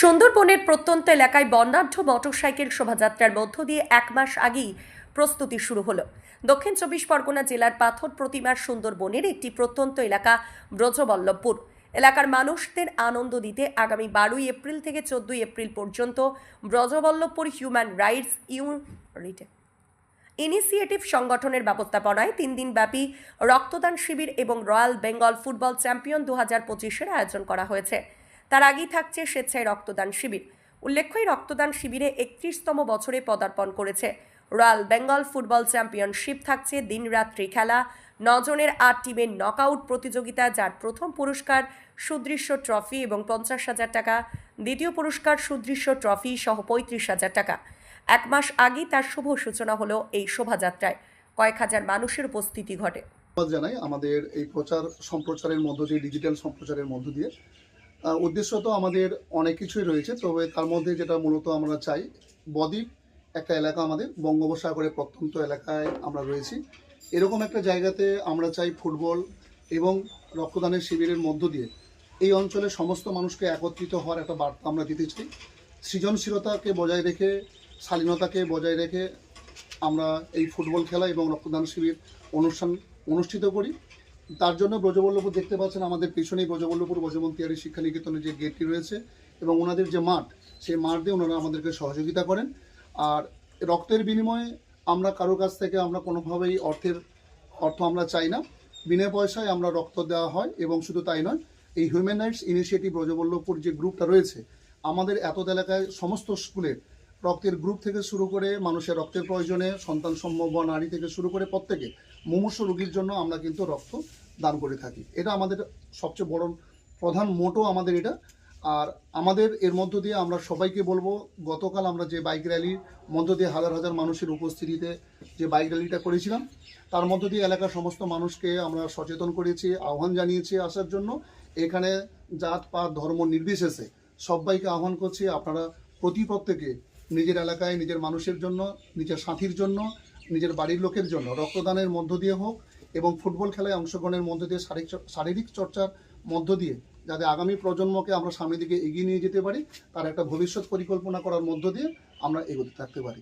সুন্দরবনের প্রত্যন্ত এলাকায় বর্ণাঢ্য মোটরসাইকেল শোভাযাত্রার মধ্য দিয়ে এক মাস আগেই প্রস্তুতি শুরু হলো। দক্ষিণ চব্বিশ পরগনা জেলার পাথর প্রতিমার সুন্দরবনের একটি প্রত্যন্ত এলাকা, ব্রজবল্লভপুর। এলাকার মানুষদের আনন্দ দিতে আগামী বারোই এপ্রিল থেকে চোদ্দই এপ্রিল পর্যন্ত ব্রজবল্লভপুর হিউম্যান রাইটস ইউনিটে ইনিশিয়েটিভ সংগঠনের ব্যবস্থাপনায় তিন দিনব্যাপী রক্তদান শিবির এবং রয়্যাল বেঙ্গল ফুটবল চ্যাম্পিয়ন দু হাজার পঁচিশের আয়োজন করা হয়েছে। তার আগেই থাকছে স্বেচ্ছায় রক্তদান শিবির। উল্লেখ্য এই রক্তদান শিবিরে একত্রিশতম বছরে পদার্পণ করেছে। রয়্যাল বেঙ্গল ফুটবল চ্যাম্পিয়নশিপ থাকছে, দিনরাত্রি খেলা। নজনের আট টিমের নকআউট প্রতিযোগিতা, যার প্রথম পুরস্কার সুদৃশ্য ট্রফি এবং পঞ্চাশ হাজার টাকা, দ্বিতীয় পুরস্কার সুদৃশ্য ট্রফি সহ পঁয়ত্রিশ হাজার টাকা। এক মাস আগেই তার শুভ সূচনা হলো এই শোভাযাত্রায়। কয়েক হাজার মানুষের উপস্থিতি ঘটে। জানাই আমাদের এই প্রচার সম্প্রচারের মধ্য দিয়ে ডিজিটাল সম্প্রচারের মধ্য দিয়ে। উদ্দেশ্য তো আমাদের অনেক কিছুই রয়েছে, তবে তার মধ্যে যেটা মূলত আমরা চাই, বদ্বীপ একটা এলাকা আমাদের, বঙ্গোপসাগরের প্রত্যন্ত এলাকায় আমরা রয়েছি। এরকম একটা জায়গাতে আমরা চাই ফুটবল এবং রক্তদানের শিবিরের মধ্য দিয়ে। এই অঞ্চলের সমস্ত মানুষকে একত্রিত হওয়ার একটা বার্তা আমরা দিতে চাই। সৃজনশীলতাকে বজায় রেখে, শালীনতাকে বজায় রেখে আমরা এই ফুটবল খেলা এবং রক্তদান শিবির অনুষ্ঠান, অনুষ্ঠিত করি। তার জন্য ব্রজবল্লভপুর দেখতে পাচ্ছেন আমাদের পিছনেই ব্রজবল্লভপুর ব্রজমন্তিয়ারী শিক্ষা নিকেতনের যে গেটটি রয়েছে এবং ওনাদের যে মাঠ, সেই মাঠ দিয়ে ওনারা আমাদেরকে সহযোগিতা করেন। আর রক্তের বিনিময়ে আমরা কারও কাছ থেকে আমরা কোনোভাবেই অর্থের অর্থ আমরা চাই না। বিনা পয়সায় আমরা রক্ত দেওয়া হয় এবং শুধু তাই নয়, এই হিউম্যান রাইটস ইনিশিয়েটিভ ব্রজবল্লভপুর যে গ্রুপটা রয়েছে, আমাদের এত এলাকায় সমস্ত স্কুলের রক্তের গ্রুপ থেকে শুরু করে মানুষের রক্তের প্রয়োজনে, সন্তান সম্ভব নারী থেকে শুরু করে প্রত্যেকে মুমূর্ষ রোগীর জন্য আমরা কিন্তু রক্ত দান করে থাকি। এটা আমাদের সবচেয়ে বড় প্রধান মোটো আমাদের এটা। আর আমাদের এর মধ্য দিয়ে আমরা সবাইকে বলব, গতকাল আমরা যে বাইক র্যালির মধ্য দিয়ে হাজার হাজার মানুষের উপস্থিতিতে যে বাইক র্যালিটা করেছিলাম, তার মধ্য দিয়ে এলাকার সমস্ত মানুষকে আমরা সচেতন করেছি, আহ্বান জানিয়েছি আসার জন্য। এখানে জাত, পাত, ধর্ম নির্বিশেষে সবাইকে আহ্বান করছি, আপনারা প্রতি প্রত্যেকে নিজের এলাকায়, নিজের মানুষের জন্য, নিজের সাথীর জন্য, নিজের বাড়ির লোকের জন্য, রক্তদানের মধ্য দিয়ে হোক এবং ফুটবল খেলায় অংশগ্রহণের মধ্য দিয়ে শারীরিক চর্চার মধ্য দিয়ে যাতে আগামী প্রজন্মকে আমরা সামনের দিকে এগিয়ে নিয়ে যেতে পারি, তার একটা ভবিষ্যৎ পরিকল্পনা করার মধ্য দিয়ে আমরা এগোতে থাকতে পারি।